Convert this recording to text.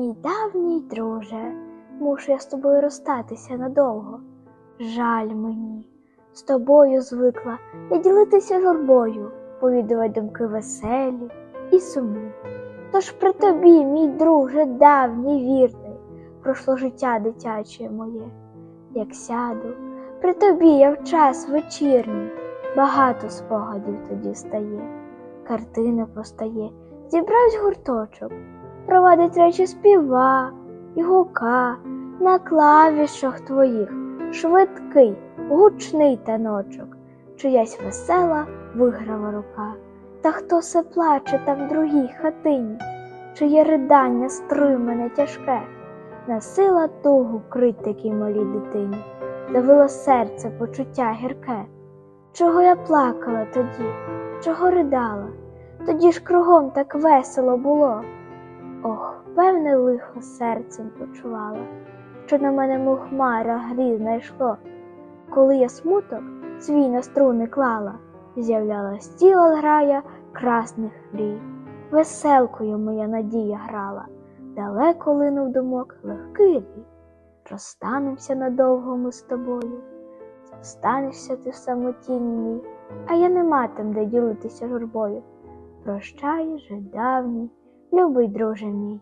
Мій давній друже, мушу я з тобою розстатися надовго. Жаль мені, з тобою звикла я ділитися журбою, повідувати думки веселі і сумні. Тож при тобі, мій друже, давній вірний, пройшло життя дитяче моє, як сяду, при тобі я в час вечірній, багато спогадів тоді стає, картина постає, зібравсь гурточок, провадить речі співа і гука на клавішах твоїх, швидкий, гучний таночок, чиясь весела виграва рука. Та хто се плаче там в другій хатині, чиє ридання стримане тяжке, насила тугу крить такій малій дитині, давило серце почуття гірке. Чого я плакала тоді, чого ридала, тоді ж кругом так весело було. Лихо серцем почувала, що на мене мухмара грізна йшло. Коли я смуток свій на струни клала, з'являлась ціла грая красних мрій. Веселкою моя надія грала, далеко линув думок легкий рій. Розстанемося надовго ми з тобою, зостанешся ти в самотіні мій, а я не матим де ділитися журбою. Прощай же давній, любий друже мій.